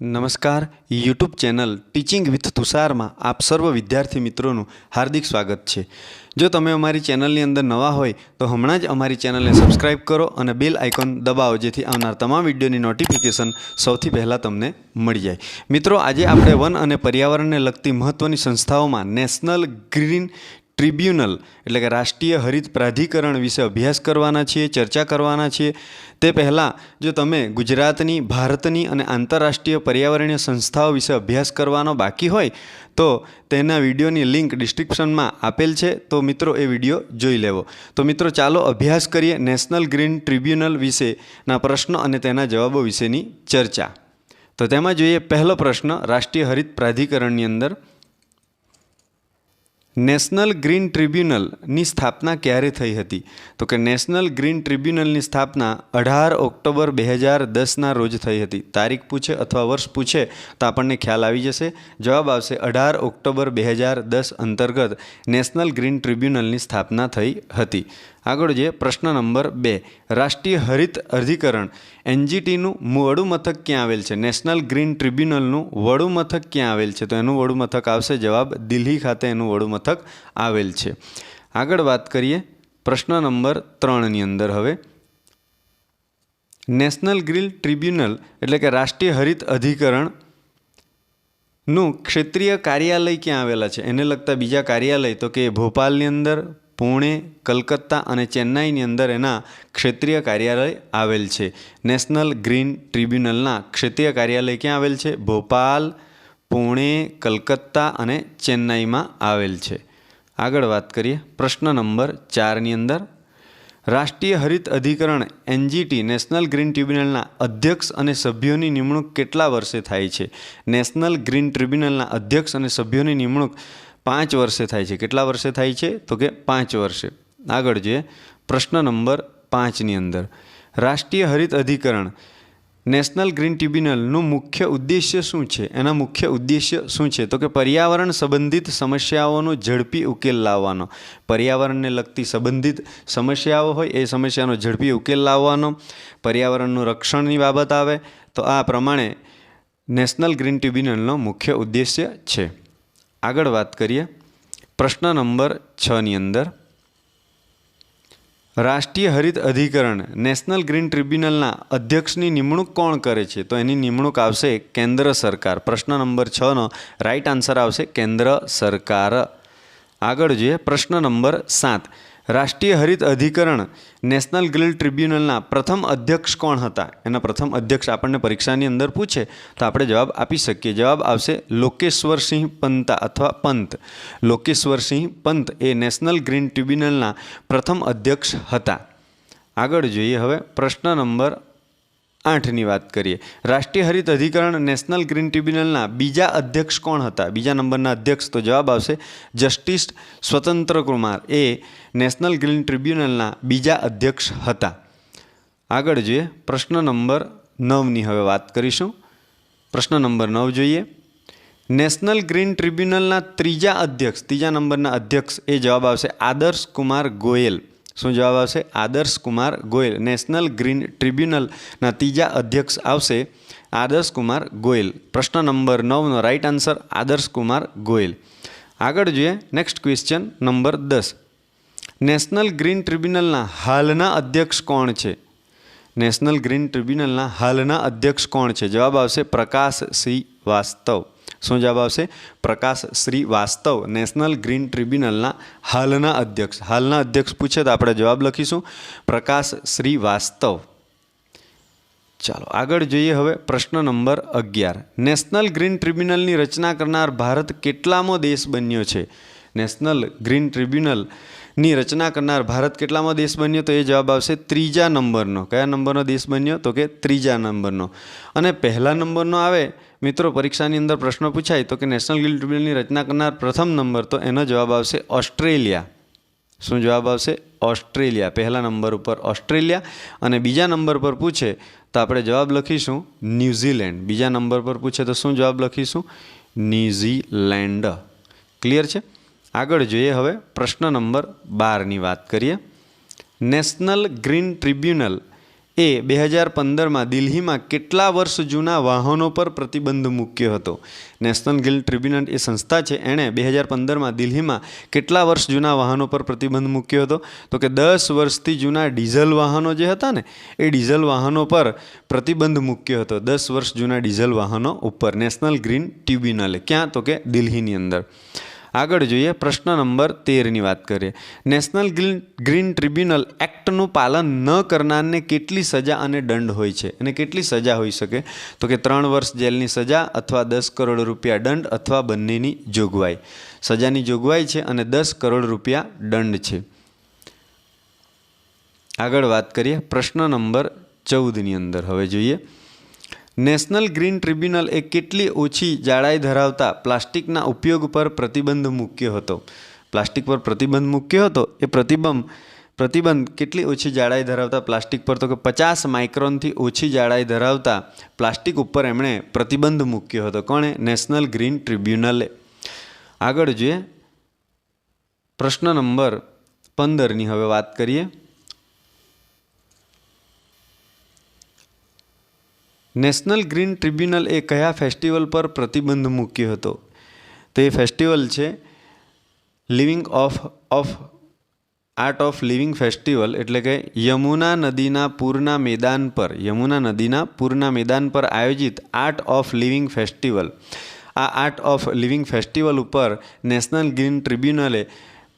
નમસ્કાર, YouTube channel teaching with તુષારમાં આપ સર્વ વિદ્યાર્થી મિત્રોનું હાર્દિક સ્વાગત છે. જો તમે અમારી ચેનલની અંદર નવા હોય, તો હમણાં જ અમારી ચેનલને સબસ્ક્રાઇબ કરો અને બેલ આઇકોન દબાવો, જેથી આવનાર તમામ વિડીયોની નોટિફિકેશન સૌથી પહેલાં તમને મળી જાય. મિત્રો, આજે આપણે વન અને પર્યાવરણને લગતી મહત્ત્વની સંસ્થાઓમાં નેશનલ ગ્રીન ટ્રિબ્યુનલ, એટલે કે રાષ્ટ્રીય હરિત પ્રાધિકરણ વિશે અભ્યાસ કરવાના છીએ, ચર્ચા કરવાના છીએ. તે પહેલાં જો તમે ગુજરાતની, ભારતની અને આંતરરાષ્ટ્રીય પર્યાવરણીય સંસ્થાઓ વિશે અભ્યાસ કરવાનો બાકી હોય, તો તેના વિડીયોની લિંક ડિસ્ક્રિપ્શનમાં આપેલ છે. તો મિત્રો, એ વીડિયો જોઈ લેવો. તો મિત્રો, ચાલો અભ્યાસ કરીએ નેશનલ ગ્રીન ટ્રિબ્યુનલ વિશેના પ્રશ્નો અને તેના જવાબો વિશેની ચર્ચા. તો તેમાં જોઈએ, પહેલો પ્રશ્ન, રાષ્ટ્રીય હરિત પ્રાધિકરણની અંદર નેશનલ ગ્રીન ટ્રિબ્યુનલની સ્થાપના ક્યારે થઈ હતી? તો કે નેશનલ ગ્રીન ટ્રિબ્યુનલની સ્થાપના અઢાર ઓક્ટોબર બે હજાર દસના રોજ થઈ હતી. તારીખ પૂછે અથવા વર્ષ પૂછે તો આપણને ખ્યાલ આવી જશે. જવાબ આવશે અઢાર ઓક્ટોબર બે હજાર દસ અંતર્ગત નેશનલ ગ્રીન ટ્રિબ્યુનલની સ્થાપના થઈ હતી. આગળ જોઈએ પ્રશ્ન નંબર બે. રાષ્ટ્રીય હરિત અધિકરણ. એનજીટીનું વડું મથક ક્યાં આવેલ છે? નેશનલ ગ્રીન ટ્રિબ્યુનલનું વડું મથક ક્યાં આવેલ છે? તો એનું વડું મથક આવશે જવાબ દિલ્હી ખાતે એનું વડું મથક આવેલ છે. આગળ વાત કરીએ પ્રશ્ન નંબર ત્રણની અંદર હવે. નેશનલ ગ્રીન ટ્રિબ્યુનલ એટલે કે રાષ્ટ્રીય હરિત અધિકરણનું ક્ષેત્રીય કાર્યાલય ક્યાં આવેલા છે? એને લગતા બીજા કાર્યાલય તો કે ભોપાલની અંદર પુણે, કલકત્તા અને ચેન્નાઈની અંદર એના ક્ષેત્રીય કાર્યાલય આવેલ છે. નેશનલ ગ્રીન ટ્રિબ્યુનલના ક્ષેત્રીય કાર્યાલય ક્યાં આવેલ છે? ભોપાલ, પુણે, કલકત્તા અને ચેન્નાઈમાં આવેલ છે. આગળ વાત કરીએ પ્રશ્ન નંબર ચારની અંદર. રાષ્ટ્રીય હરિત અધિકરણ એનજીટી નેશનલ ગ્રીન ટ્રિબ્યુનલના અધ્યક્ષ અને સભ્યોની નિમણૂક કેટલા વર્ષે થાય છે? નેશનલ ગ્રીન ટ્રિબ્યુનલના અધ્યક્ષ અને સભ્યોની નિમણૂક પાંચ વર્ષે થાય છે. કેટલા વર્ષે થાય છે? તો કે પાંચ વર્ષે. આગળ જોઈએ પ્રશ્ન નંબર પાંચની અંદર. રાષ્ટ્રીય હરિત અધિકરણ, નેશનલ ગ્રીન ટ્રિબ્યુનલનું મુખ્ય ઉદ્દેશ્ય શું છે? એના મુખ્ય ઉદ્દેશ્ય શું છે? તો કે પર્યાવરણ સંબંધિત સમસ્યાઓનો ઝડપી ઉકેલ લાવવાનો. પર્યાવરણને લગતી સંબંધિત સમસ્યાઓ હોય, એ સમસ્યાનો ઝડપી ઉકેલ લાવવાનો. પર્યાવરણનું રક્ષણની બાબત આવે. તો આ પ્રમાણે નેશનલ ગ્રીન ટ્રિબ્યુનલનો મુખ્ય ઉદ્દેશ્ય છે. આગળ વાત કરીએ. પ્રશ્ન નંબર છની અંદર, રાષ્ટ્રીય હરિત અધિકરણ નેશનલ ગ્રીન ટ્રિબ્યુનલના અધ્યક્ષની નિમણૂક કોણ કરે છે? તો એની નિમણૂક આવશે કેન્દ્ર સરકાર. પ્રશ્ન નંબર છનો રાઈટ આન્સર આવશે કેન્દ્ર સરકાર. આગળ જોઈએ પ્રશ્ન નંબર સાત. રાષ્ટ્રીય હરિત અધિકરણ નેશનલ ગ્રીન ટ્રિબ્યુનલના પ્રથમ અધ્યક્ષ કોણ હતા? એના પ્રથમ અધ્યક્ષ આપણને પરીક્ષાની અંદર પૂછે, તો આપણે જવાબ આપી શકીએ. જવાબ આવશે લોકેશ્વરસિંહ પંતા અથવા પંત. લોકેશ્વરસિંહ પંત એ નેશનલ ગ્રીન ટ્રિબ્યુનલના પ્રથમ અધ્યક્ષ હતા. આગળ જોઈએ હવે પ્રશ્ન નંબર આઠની વાત કરીએ. રાષ્ટ્રીય હરિત અધિકરણ નેશનલ ગ્રીન ટ્રિબ્યુનલના બીજા અધ્યક્ષ કોણ હતા? બીજા નંબરના અધ્યક્ષ તો જવાબ આવશે જસ્ટિસ સ્વતંત્ર કુમાર. એ નેશનલ ગ્રીન ટ્રિબ્યુનલના બીજા અધ્યક્ષ હતા. આગળ જોઈએ. પ્રશ્ન નંબર નવની હવે વાત કરીશું. પ્રશ્ન નંબર નવ જોઈએ. નેશનલ ગ્રીન ટ્રિબ્યુનલના ત્રીજા અધ્યક્ષ, ત્રીજા નંબરના અધ્યક્ષ એ જવાબ આવશે આદર્શ કુમાર ગોયલ. શું જવાબ આવશે? આદર્શ કુમાર ગોયલ. નેશનલ ગ્રીન ટ્રિબ્યુનલના ત્રીજા અધ્યક્ષ આવશે આદર્શ કુમાર ગોયલ. પ્રશ્ન નંબર નવનો રાઈટ આન્સર આદર્શ કુમાર ગોયલ. આગળ જોઈએ નેક્સ્ટ ક્વેશ્ચન નંબર દસ. નેશનલ ગ્રીન ટ્રિબ્યુનલના હાલના અધ્યક્ષ કોણ છે? નેશનલ ગ્રીન ટ્રિબ્યુનલના હાલના અધ્યક્ષ કોણ છે? જવાબ આવશે પ્રકાશ શ્રી વાસ્તવ. શું જવાબ આવશે? પ્રકાશ શ્રી વાસ્તવ, નેશનલ ગ્રીન ટ્રિબ્યુનલના હાલના અધ્યક્ષ. હાલના અધ્યક્ષ પૂછે તો આપણે જવાબ લખીશું. પ્રકાશ શ્રી વાસ્તવ. ચાલો, આગળ જોઈએ હવે પ્રશ્ન નંબર અગિયાર. નેશનલ ગ્રીન ટ્રિબ્યુનલની રચના કરનાર ભારત કેટલામો દેશ બન્યો છે? નેશનલ ગ્રીન ટ્રિબ્યુનલની રચના કરનાર ભારત કેટલામાં દેશ બન્યો તો એ જવાબ આવશે ત્રીજા નંબરનો. કયા નંબરનો દેશ બન્યો? તો કે ત્રીજા નંબરનો. અને પહેલા નંબરનો આવે, મિત્રો પરીક્ષાની અંદર પ્રશ્ન પૂછાય, તો કે નેશનલ ગિલ્ડ ટ્રિબ્યુનલની રચના કરનાર પ્રથમ નંબર તો એનો જવાબ આવશે ઓસ્ટ્રેલિયા. શું જવાબ આવશે? ઓસ્ટ્રેલિયા. પહેલા નંબર ઉપર ઓસ્ટ્રેલિયા. અને બીજા નંબર પર પૂછે, તો આપણે જવાબ લખીશું ન્યૂઝીલેન્ડ. બીજા નંબર પર પૂછે તો શું જવાબ લખીશું? ન્યૂઝીલેન્ડ. ક્લિયર છે? આગળ જોઈએ હવે પ્રશ્ન નંબર બારની વાત કરીએ. નેશનલ ગ્રીન ટ્રિબ્યુનલ એ બે હજાર પંદરમાં દિલ્હીમાં કેટલા વર્ષ જૂના વાહનો પર પ્રતિબંધ મૂક્યો હતો? નેશનલ ગ્રીન ટ્રિબ્યુનલ એ સંસ્થા છે, એણે બે હજાર પંદરમાં દિલ્હીમાં કેટલા વર્ષ જૂના વાહનો પર પ્રતિબંધ મૂક્યો હતો? તો કે દસ વર્ષથી જૂના ડીઝલ વાહનો જે હતા ને, એ ડીઝલ વાહનો પર પ્રતિબંધ મૂક્યો હતો. દસ વર્ષ જૂના ડીઝલ વાહનો ઉપર નેશનલ ગ્રીન ટ્રિબ્યુનલે. ક્યાં? તો કે દિલ્હીની અંદર. આગળ જોઈએ, પ્રશ્ન નંબર તેરની વાત કરીએ. નેશનલ ગ્રીન ગ્રીન ટ્રિબ્યુનલ એક્ટનું પાલન ન કરનારને કેટલી સજા અને દંડ હોય છે? અને કેટલી સજા હોઈ શકે? તો કે ત્રણ વર્ષ જેલની સજા અથવા દસ કરોડ રૂપિયા દંડ અથવા બંનેની જોગવાઈ. સજાની જોગવાઈ છે અને દસ કરોડ રૂપિયા દંડ છે. આગળ વાત કરીએ, પ્રશ્ન નંબર ચૌદની અંદર. હવે જોઈએ. નેશનલ ગ્રીન ટ્રિબ્યુનલ એ કેટલી ઓછી જાડાઈ ધરાવતા પ્લાસ્ટિકના ઉપયોગ પર પ્રતિબંધ મૂક્યો હતો? પ્લાસ્ટિક પર પ્રતિબંધ મૂક્યો હતો? એ પ્રતિબંધ પ્રતિબંધ કેટલી ઓછી જાડાઈ ધરાવતા પ્લાસ્ટિક પર? તો કે પચાસ માઇક્રોનથી ઓછી જાડાઈ ધરાવતા પ્લાસ્ટિક ઉપર એમણે પ્રતિબંધ મૂક્યો હતો. કોણે? નેશનલ ગ્રીન ટ્રિબ્યુનલે. આગળ જોઈએ. પ્રશ્ન નંબર પંદરની હવે વાત કરીએ. નેશનલ ગ્રીન ટ્રિબ્યુનલ એ કયા ફેસ્ટિવલ પર પ્રતિબંધ મૂક્યો હતો? તે ફેસ્ટિવલ છે living of of, art of living festival એટલે કે યમુના નદીના પૂરના મેદાન પર, યમુના નદીના પૂરના મેદાન પર આયોજિત આર્ટ ઓફ લિવિંગ ફેસ્ટિવલ. આ આર્ટ ઓફ લિવિંગ ફેસ્ટિવલ ઉપર નેશનલ ગ્રીન ટ્રિબ્યુનલે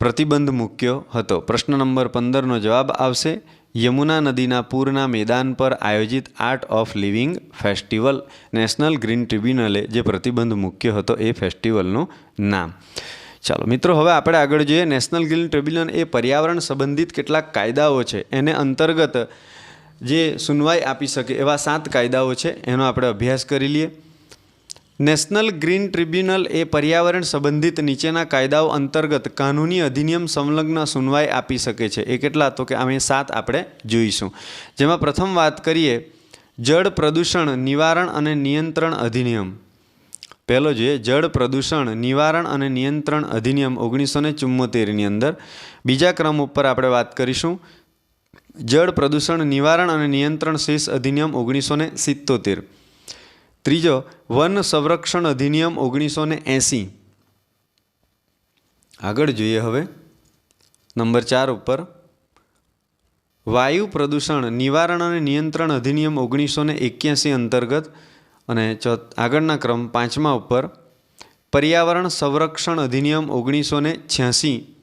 પ્રતિબંધ મૂક્યો હતો. પ્રશ્ન નંબર પંદરનો જવાબ આવશે. યમુના નદીના પૂરના મેદાન પર આયોજિત art of living festival national green ટ્રિબ્યુનલે જે પ્રતિબંધ મૂક્યો હતો એ ફેસ્ટિવલનું નામ. ચાલો, મિત્રો, હવે આપણે આગળ જોઈએ. નેશનલ ગ્રીન ટ્રિબ્યુનલ એ પર્યાવરણ સંબંધિત કેટલાક કાયદાઓ છે. એને અંતર્ગત જે સુનવાઈ આપી શકે એવા સાત કાયદાઓ છે. એનો આપણે અભ્યાસ કરી લઈએ. નેશનલ ગ્રીન ટ્રિબ્યુનલ એ પર્યાવરણ સંબંધિત નીચેના કાયદાઓ અંતર્ગત કાનૂની અધિનિયમ સંલગ્ન સુનવાઈ આપી શકે છે. એ કેટલા? તો કે અમે સાત આપણે જોઈશું. જેમાં પ્રથમ વાત કરીએ, જળ પ્રદૂષણ નિવારણ અને નિયંત્રણ અધિનિયમ. પહેલો જોઈએ, જળ પ્રદૂષણ નિવારણ અને નિયંત્રણ અધિનિયમ ઓગણીસો ને ચુમ્મોતેરની અંદર. બીજા ક્રમ ઉપર આપણે વાત કરીશું. જળ પ્રદૂષણ નિવારણ અને નિયંત્રણ શેષ અધિનિયમ ઓગણીસો ને સિત્તોતેર. ત્રીજો, વન સંરક્ષણ અધિનિયમ ઓગણીસો ને એંસી. આગળ જોઈએ હવે. નંબર ચાર ઉપર, વાયુ પ્રદૂષણ નિવારણ અને નિયંત્રણ અધિનિયમ ઓગણીસો ને એક્યાસી અંતર્ગત અને ચો આગળના ક્રમ પાંચમા ઉપર, પર્યાવરણ સંરક્ષણ અધિનિયમ ઓગણીસો ને છ્યાસી.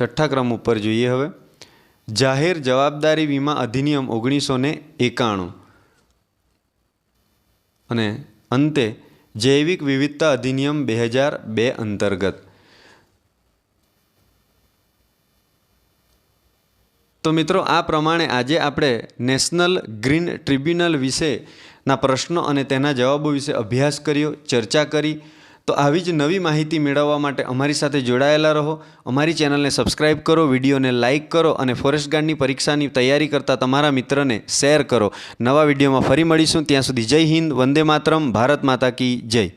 છઠ્ઠા ક્રમ ઉપર જોઈએ હવે. જાહેર જવાબદારી વીમા અધિનિયમ ઓગણીસો ને એકાણું. અને અંતે જૈવિક વિવિધતા અધિનિયમ બે હજાર બે અંતર્ગત. તો મિત્રો, આ પ્રમાણે આજે આપણે નેશનલ ગ્રીન ટ્રિબ્યુનલ વિશેના પ્રશ્નો અને તેના જવાબો વિશે અભ્યાસ કર્યો, ચર્ચા કરી તો આવી જ નવી માહિતી મેળવવા માટે અમારી સાથે જોડાયેલા રહો. અમારી ચેનલને સબસ્ક્રાઇબ કરો, વિડીયોને લાઇક કરો અને ફોરેસ્ટ ગાર્ડની પરીક્ષાની તૈયારી કરતા તમારા મિત્રને શેર કરો. નવા વિડીયોમાં ફરી મળીશું. ત્યાં સુધી જય હિન્દ, વંદે માતરમ, ભારત માતા કી જય.